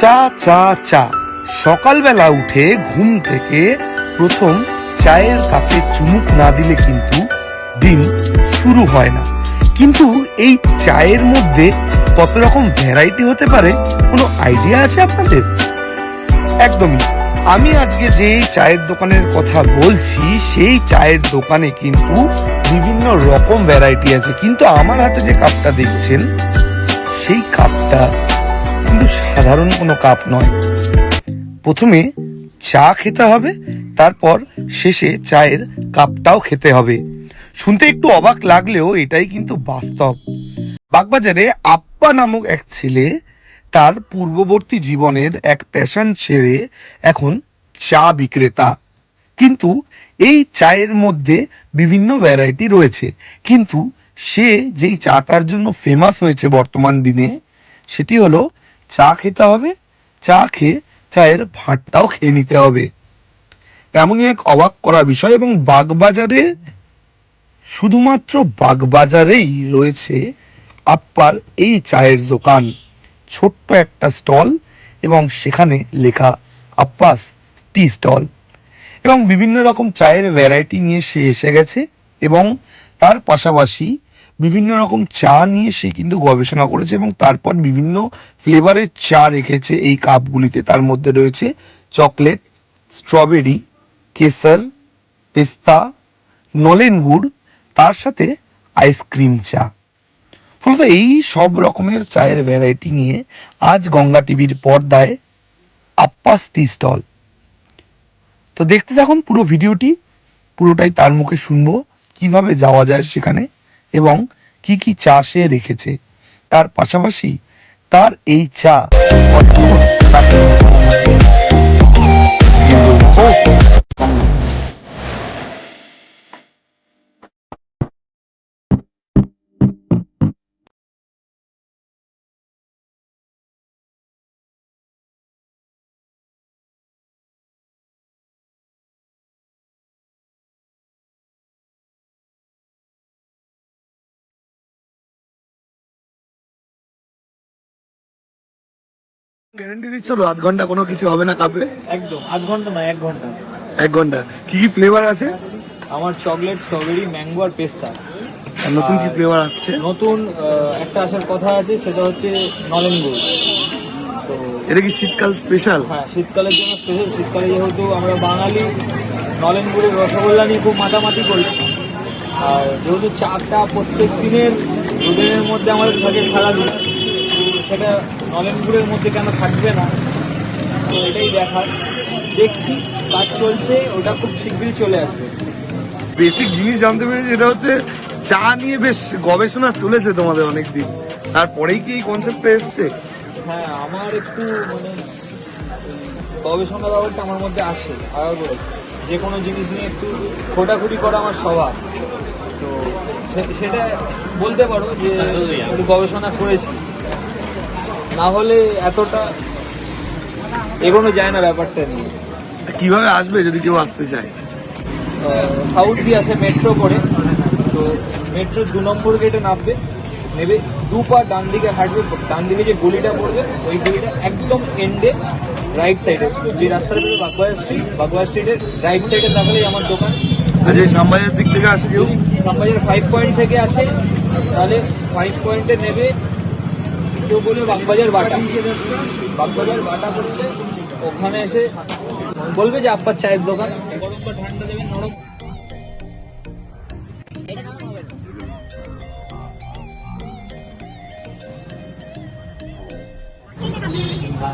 চা চা চা। সকালবেলা উঠে ঘুম থেকে প্রথম চায়ের কাপে চুমুক না দিলে কিন্তু দিন শুরু হয় না। কিন্তু এই চায়ের মধ্যে কত রকম ভ্যারাইটি হতে পারে, কোনো আইডিয়া আছে আপনাদের? একদমই। আমি আজকে যে চায়ের দোকানের কথা বলছি, সেই চায়ের দোকানে কিন্তু বিভিন্ন রকম ভ্যারাইটি আছে। কিন্তু আমার হাতে যে কাপটা দেখছেন, সেই কাপটা কিন্তু সাধারণ কোনো কাপ নয়। প্রথমে চা খেতে হবে, তারপর শেষে চায়ের কাপটাও খেতে হবে। শুনতে একটু অবাক লাগলেও এটাই কিন্তু বাস্তব। বাগবাজারে আপ্পা নামক এক ছেলে তার পূর্ববর্তী জীবনের এক প্যাশন ছেড়ে এখন চা বিক্রেতা। কিন্তু এই চায়ের মধ্যে বিভিন্ন ভ্যারাইটি রয়েছে। কিন্তু সে যেই চাটার জন্য ফেমাস হয়েছে বর্তমান দিনে, সেটি হলো চা খেতে হবে, চা খেয়ে চায়ের ভাঁটটাও খেয়ে নিতে হবে। এমনই এক অবাক করা বিষয় এবং বাগবাজারে শুধুমাত্র বাগবাজারেই রয়েছে আপ্পার এই চায়ের দোকান। ছোট্ট একটা স্টল এবং সেখানে লেখা আপ্পাস টি স্টল। এবং বিভিন্ন রকম চায়ের ভ্যারাইটি নিয়ে সে এসে গেছে এবং তার পাশাপাশি বিভিন্ন রকম চা নিয়ে সে কিন্তু গবেষণা করেছে এবং তারপর বিভিন্ন ফ্লেভারের চা রেখেছে এই কাপগুলিতে। তার মধ্যে রয়েছে চকলেট, স্ট্রবেরি, কেসার, পেস্তা, নলেন গুড়, তার সাথে আইসক্রিম চা। ফলত এই সব রকমের চায়ের ভ্যারাইটি নিয়ে আজ গঙ্গা টিভির পর্দায় আপ্পাস টি স্টল। তো দেখতে থাকুন পুরো ভিডিওটি, পুরোটাই তার মুখে শুনব, কীভাবে যাওয়া যায় সেখানে। এবং কি কি চা সে রেখেছে। তার পাশাপাশি তার এই চা গ্যারান্টি দিচ্ছ তো? আধ ঘণ্টা কোনো কিছু হবে না কাপে একদম আধ ঘণ্টা নয় এক ঘণ্টা। এক ঘণ্টা। কি কি ফ্লেভার আছে? আমার চকলেট স্ট্রবেরি ম্যাঙ্গো আর পেস্তা আর নতুন কি ফ্লেভার আসছে? নতুন আহ, একটা আসার কথা আছে সেটা হচ্ছে নলেন গুড় তো এটা কি শীতকাল স্পেশাল হ্যাঁ শীতকালের জন্য স্পেশাল শীতকালে যেহেতু আমরা বাঙালি নলেন গুড়ের রসগোল্লা নিয়ে খুব মাতামাতি করি। আর যেহেতু চাটা প্রত্যেক দিনের দুদিনের মধ্যে আমাদের থাকে সারাদিন তো সেটা নলেন গুড়ের মধ্যে কেন থাকবে না? তো এটাই দেখার। দেখছি কাজ চলছে ওটা খুব শীঘ্রই চলে আসবে। বেসিক জিনিস জানতে পেরেছি এটা হচ্ছে চা নিয়ে বেশ গবেষণা চলেছে তোমাদের অনেকদিন। তারপরেই কি এই কনসেপ্টটা এসছে? হ্যাঁ আমার একটু মানে গবেষণা ব্যাপারটা আমার মধ্যে আসে আগে করে। যে কোনো জিনিস নিয়ে একটু খোটাখুটি করা আমার স্বভাব। তো সে- সেটা বলতে পারো যে একটু গবেষণা করেছি। না হলে এতটা এগোনো যায় না ব্যাপারটা নিয়ে। কীভাবে আসবে যদি কেউ আসতে চায়? সাউথ দিয়ে আসে মেট্রো করে। তো মেট্রো দু নম্বর গেটে নামবে। নেবে দু পা ডান দিকে হাঁটবে ডান দিকে যে গলিটা পড়বে ওই গলিটা একদম এন্ডে রাইট সাইডে যে রাস্তাটা বেরোবে বাগবাজার স্ট্রিট বাগবাজার স্ট্রিটের রাইট সাইডে তাহলেই আমার দোকান। আর যে শ্যামবাজার দিক থেকে আসে কেউ? যদি শ্যামবাজার ফাইভ পয়েন্ট থেকে আসে তাহলে ফাইভ পয়েন্টে নেবে কেউ বলবে বাগবাজার বাটা। বাগবাজার বাটা ওখানে এসে বলবে যে আপ্পার চায়ের দোকান। গরম বা ঠান্ডা দেবেন, নরম।